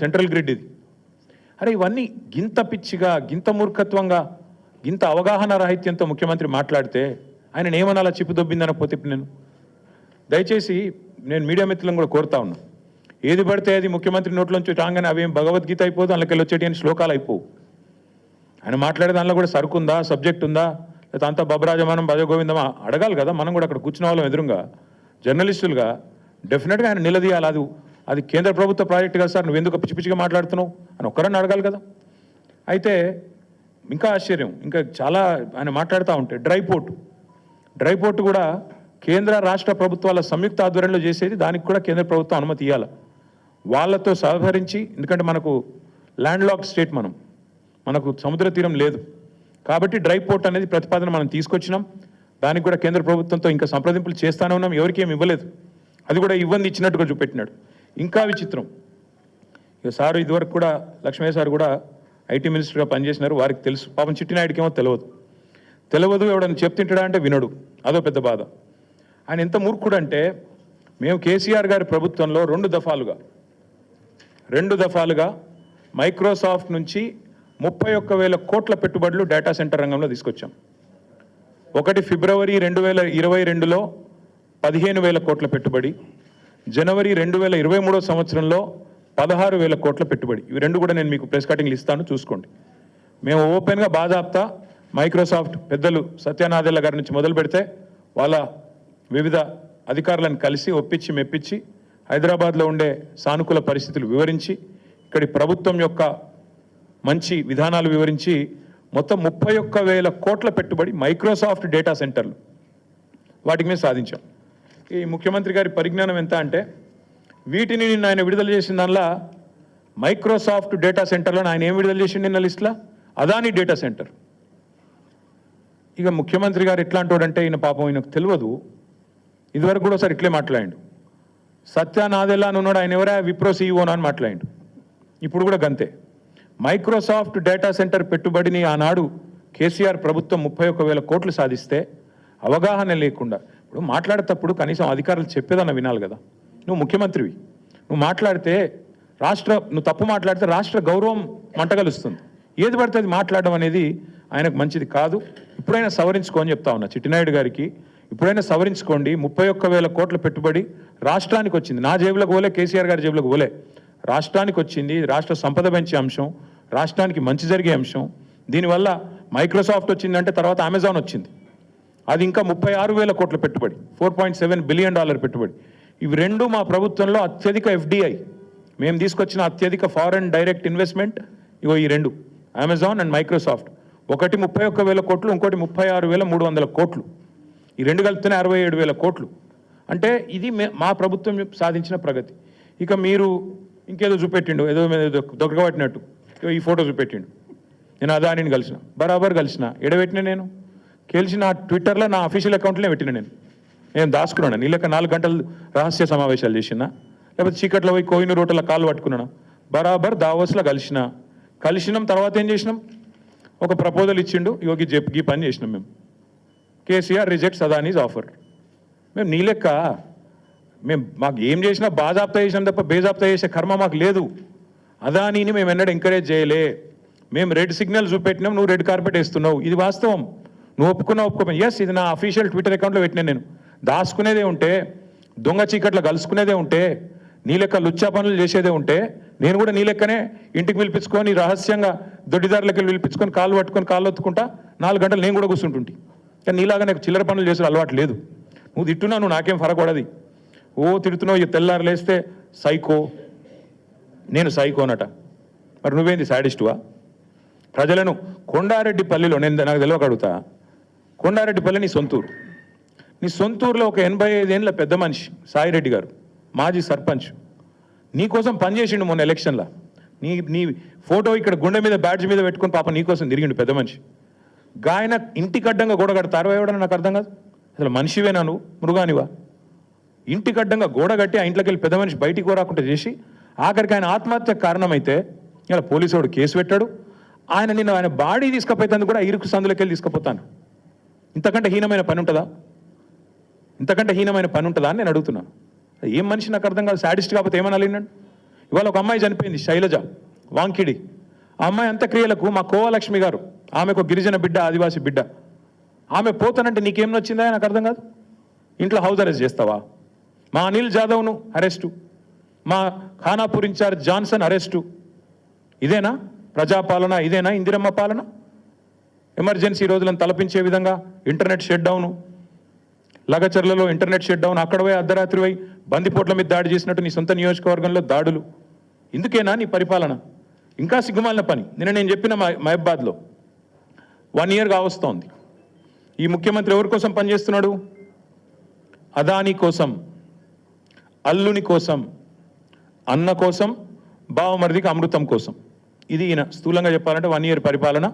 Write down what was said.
Central grid ఇది. అరే ఇవన్నీ గింత పిచ్చిగా గింత మూర్ఖత్వంగా గింత అవగాహన రాహిత్యంతో ముఖ్యమంత్రి మాట్లాడితే ఆయన ఏమనాలా చిప్పు దొబ్బిందని పోతే నేను. దయచేసి నేను మీడియా మిత్రులను కూడా కోరుతా ఉన్నా. ఏది పడితే అది ముఖ్యమంత్రి నోట్లోంచి రాగానే అవేం భగవద్గీత అయిపోదు అందులోకి వచ్చేటి అని శ్లోకాలు అయిపోవు. ఆయన మాట్లాడే దానిలో కూడా సరుకుందా సబ్జెక్ట్ ఉందా లేదా అంతా బబరాజమానం భజగోవిందమా అడగాలి కదా మనం కూడా అక్కడ కూర్చున్న వాళ్ళం ఎదురుగా. జర్నలిస్టులుగా డెఫినెట్గా ఆయన నిలదీయాలి అది అది కేంద్ర ప్రభుత్వ ప్రాజెక్ట్ కదా సార్ నువ్వు ఎందుకు పిచ్చి పిచ్చిగా మాట్లాడుతున్నావు? అని ఒక్కరన్నా అడగాలి కదా. అయితే ఇంకా ఆశ్చర్యం ఇంకా చాలా ఆయన మాట్లాడుతూ ఉంటే డ్రై పోర్ట్. డ్రై పోర్ట్ కూడా కేంద్ర రాష్ట్ర ప్రభుత్వాల సంయుక్త ఆధ్వర్యంలో చేసేది దానికి కూడా కేంద్ర ప్రభుత్వం అనుమతి ఇవ్వాలి వాళ్ళతో సహకరించి ఎందుకంటే మనకు ల్యాండ్ లాక్ స్టేట్ మనం మనకు సముద్ర తీరం లేదు. కాబట్టి డ్రై పోర్ట్ అనేది ప్రతిపాదన మనం తీసుకొచ్చినాం. దానికి కూడా కేంద్ర ప్రభుత్వంతో ఇంకా సంప్రదింపులు చేస్తానే ఉన్నాం ఎవరికి ఇవ్వలేదు. అది కూడా ఇవ్వంది ఇచ్చినట్టుగా చూపెట్టినాడు. ఇంకా విచిత్రం. ఇక సారు ఇదివరకు కూడా లక్ష్మయ్య సార్ కూడా ఐటీ మినిస్టర్గా పనిచేసినారు. వారికి తెలుసు. పాపం చిట్టినాయుడికి ఏమో తెలియదు తెలియదు ఎవడని చెప్తింటాడా అంటే వినడు. అదో పెద్ద బాధ. ఆయన ఎంత మూర్ఖుడు అంటే మేము కేసీఆర్ గారి ప్రభుత్వంలో రెండు దఫాలుగా రెండు దఫాలుగా మైక్రోసాఫ్ట్ నుంచి ముప్పై ఒక్క వేల కోట్ల పెట్టుబడులు డేటా సెంటర్ రంగంలో తీసుకొచ్చాం. ఒకటి ఫిబ్రవరి రెండు వేల ఇరవై రెండులో పదిహేను వేల కోట్ల పెట్టుబడి జనవరి రెండు వేల ఇరవై మూడో సంవత్సరంలో పదహారు వేల కోట్ల పెట్టుబడి. ఇవి రెండు కూడా నేను మీకు ప్రెస్ కటింగ్లు ఇస్తాను చూసుకోండి. మేము ఓపెన్గా బాధాప్తా మైక్రోసాఫ్ట్ పెద్దలు సత్యనాదెల్ల గారి నుంచి మొదలు పెడితే వాళ్ళ వివిధ అధికారులను కలిసి ఒప్పించి మెప్పించి హైదరాబాద్లో ఉండే సానుకూల పరిస్థితులు వివరించి ఇక్కడి ప్రభుత్వం యొక్క మంచి విధానాలు వివరించి మొత్తం ముప్పై ఒక్క వేల కోట్ల పెట్టుబడి మైక్రోసాఫ్ట్ డేటా సెంటర్లు వాటికి మేము సాధించాం. ఈ ముఖ్యమంత్రి గారి పరిజ్ఞానం ఎంత అంటే వీటిని నిన్న ఆయన విడుదల చేసిన దానిలో మైక్రోసాఫ్ట్ డేటా సెంటర్లో ఆయన ఏం విడుదల చేసిండు నిన్న లిస్ట్లో? Adani data centre. ఇక ముఖ్యమంత్రి గారు ఎట్లాంటోడంటే ఈయన పాపం ఈయనకు తెలియదు. ఇదివరకు కూడా ఒకసారి ఇట్లే మాట్లాడిండు. సత్యానాదెల్లా అని ఉన్నాడు ఆయన ఎవరా? విప్రో సీఈఓనా అని మాట్లాడిండు. ఇప్పుడు కూడా గంతే. మైక్రోసాఫ్ట్ డేటా సెంటర్ పెట్టుబడిని ఆనాడు కేసీఆర్ ప్రభుత్వం ముప్పై ఒక్క వేల కోట్లు సాధిస్తే అవగాహన లేకుండా ఇప్పుడు మాట్లాడేటప్పుడు కనీసం అధికారులు చెప్పేదన్న వినాలి కదా. నువ్వు ముఖ్యమంత్రివి. నువ్వు మాట్లాడితే రాష్ట్ర నువ్వు తప్పు మాట్లాడితే రాష్ట్ర గౌరవం మంటగలుస్తుంది ఏది పడితే అది మాట్లాడడం అనేది ఆయనకు మంచిది కాదు. ఇప్పుడైనా సవరించుకో అని చెప్తా ఉన్నా. చిట్టినాయుడు గారికి ఇప్పుడైనా సవరించుకోండి. ముప్పై ఒక్క వేల కోట్ల పెట్టుబడి రాష్ట్రానికి వచ్చింది. నా జేబులకు పోలే కేసీఆర్ గారి జేబులకు పోలే రాష్ట్రానికి వచ్చింది రాష్ట్ర సంపద పెంచే అంశం రాష్ట్రానికి మంచి జరిగే అంశం. దీనివల్ల మైక్రోసాఫ్ట్ వచ్చిందంటే తర్వాత అమెజాన్ వచ్చింది. అది ఇంకా ముప్పై ఆరు వేల కోట్ల పెట్టుబడి four point seven billion dollar పెట్టుబడి. ఇవి రెండు మా ప్రభుత్వంలో అత్యధిక ఎఫ్డిఐ. మేము తీసుకొచ్చిన అత్యధిక ఫారెన్ డైరెక్ట్ ఇన్వెస్ట్మెంట్ ఇగో ఈ రెండు అమెజాన్ అండ్ మైక్రోసాఫ్ట్. ఒకటి ముప్పై ఒక్క వేల కోట్లు ఇంకోటి ముప్పై ఆరు వేల మూడు వందల కోట్లు. ఈ రెండు కలిపితేనే అరవై ఏడు వేల కోట్లు. అంటే ఇది మే- మా ప్రభుత్వం సాధించిన ప్రగతి. ఇక మీరు ఇంకేదో చూపెట్టిండు ఏదో ఏదో దొరకబట్టినట్టు. ఈ ఫోటో చూపెట్టిండు. నేను అదానిని కలిసిన బరాబర్ కలిసిన ఎడబెట్టిన నేను? కేల్చి నా ట్విట్టర్లో నా అఫీషియల్ అకౌంట్లోనే పెట్టిన నేను. నేను దాచుకున్నాను? నీళ్ళక నాలుగు గంటలు రహస్య సమావేశాలు చేసిన లేకపోతే చీకట్లో పోయి కోయిన రోడ్ల కాలు పట్టుకున్నాను? బరాబర్ దావోస్లో కలిసిన. కలిసినాం తర్వాత ఏం చేసినాం? ఒక ప్రపోజల్ ఇచ్చిండు. యోగి చెప్పి ఈ పని చేసినాం మేము. KCR rejects Adani's offer. మేము నీలెక్క మేము మాకు ఏం చేసినా బాజాప్తా చేసినాం తప్ప బేజాప్తా చేసే కర్మ మాకు లేదు. అదానీని మేము ఎన్నడూ ఎంకరేజ్ చేయలే. మేము రెడ్ సిగ్నల్ చూపెట్టినాం నువ్వు రెడ్ కార్పెట్ వేస్తున్నావు. ఇది వాస్తవం. నువ్వు ఒప్పుకున్నా ఒప్పుకో ఎస్ ఇది నా అఫీషియల్ ట్విట్టర్ అకౌంట్లో పెట్టినా నేను. దాచుకునేదే ఉంటే దొంగ చీకట్లో కలుసుకునేదే ఉంటే నీ లెక్క లుచ్చా పనులు చేసేదే ఉంటే నేను కూడా నీ లెక్కనే ఇంటికి పిలిపించుకొని రహస్యంగా దొడ్డిదారులకి వెళ్ళి పిలిపించుకొని కాళ్ళు పట్టుకొని కాళ్ళు ఒత్తుకుంటా నాలుగు గంటలు నేను కూడా కూర్చుంటుంటి. కానీ నీలాగా నాకు చిల్లర పనులు చేసే అలవాటు లేదు. నువ్వు తిట్టున్నా నువ్వు నాకేం ఫరకూడదు. ఓ తిడుతున్నావు తెల్లారు లేస్తే సైకో. నేను సైకోనట. మరి నువ్వేంది సాడిస్టువా ప్రజలను కొండారెడ్డి పల్లిలో నేను నాకు తెలియక అడుగుతా. కొండారెడ్డిపల్లి నీ సొంతూరు. నీ సొంతూరులో ఒక ఎనభై ఐదేళ్ళ పెద్ద మనిషి సాయిరెడ్డి గారు మాజీ సర్పంచ్. నీకోసం పనిచేసిండు మొన్న ఎలక్షన్లో. నీ నీ ఫోటో ఇక్కడ గుండె మీద బ్యాడ్జ్ మీద పెట్టుకుని పాప నీకోసం తిరిగిండు పెద్ద మనిషి. గాయన ఇంటికి అడ్డంగా గోడ కడతారు ఎవడని నాకు అర్థం కాదు? అసలు మనిషివేనా నువ్వు? మృగానివా? ఇంటికి అడ్డంగా గోడ కట్టి ఆ ఇంట్లోకి వెళ్ళి పెద్ద మనిషి బయటికి రాకుండా చేసి ఆఖరికి ఆయన ఆత్మహత్య కారణమైతే ఇలా పోలీసు వాడు కేసు పెట్టాడు. ఆయన నిన్న ఆయన బాడీ తీసుకుపోయేందుకు కూడా ఇరుకు సందులోకి వెళ్ళి తీసుకుపోతాను. ఇంతకంటే హీనమైన పని ఉంటుందా? ఇంతకంటే హీనమైన పని ఉంటుందా అని నేను అడుగుతున్నా. ఏం మనిషి నాకు అర్థం కాదు సాడిస్ట్ కాకపోతే ఏమనాలి నన్ను ఇవాళ ఒక అమ్మాయి చనిపోయింది శైలజ వాంకిడి. ఆ అమ్మాయి అంత్యక్రియలకు మా కోవలక్ష్మి గారు ఆమెకు ఒక గిరిజన బిడ్డ ఆదివాసి బిడ్డ. ఆమె పోతానంటే నీకేం నచ్చిందా నాకు అర్థం కాదు? ఇంట్లో హౌస్ అరెస్ట్ చేస్తావా? మా అనిల్ జాదవ్ను అరెస్టు. మా ఖానాపూర్ ఇన్ఛార్జ్ జాన్సన్ అరెస్టు. ఇదేనా? ప్రజాపాలన ఇదేనా? ఇందిరమ్మ పాలన? ఎమర్జెన్సీ రోజులను తలపించే విధంగా ఇంటర్నెట్ షట్ డౌను లగచర్లలో ఇంటర్నెట్ షట్ డౌన్ అక్కడ పోయి అర్ధరాత్రి పోయి బందిపోట్ల మీద దాడి చేసినట్టు నీ సొంత నియోజకవర్గంలో దాడులు. ఇందుకేనా నీ పరిపాలన? ఇంకా సిగ్గుమాలిన పని. నిన్న నేను చెప్పిన మహబాద్లో. వన్ ఇయర్ కావస్తోంది ఈ ముఖ్యమంత్రి ఎవరి కోసం పనిచేస్తున్నాడు? అదాని కోసం అల్లుని కోసం అన్న కోసం బావమరిదికి అమృతం కోసం. ఇది ఈయన స్థూలంగా చెప్పాలంటే వన్ ఇయర్ పరిపాలన.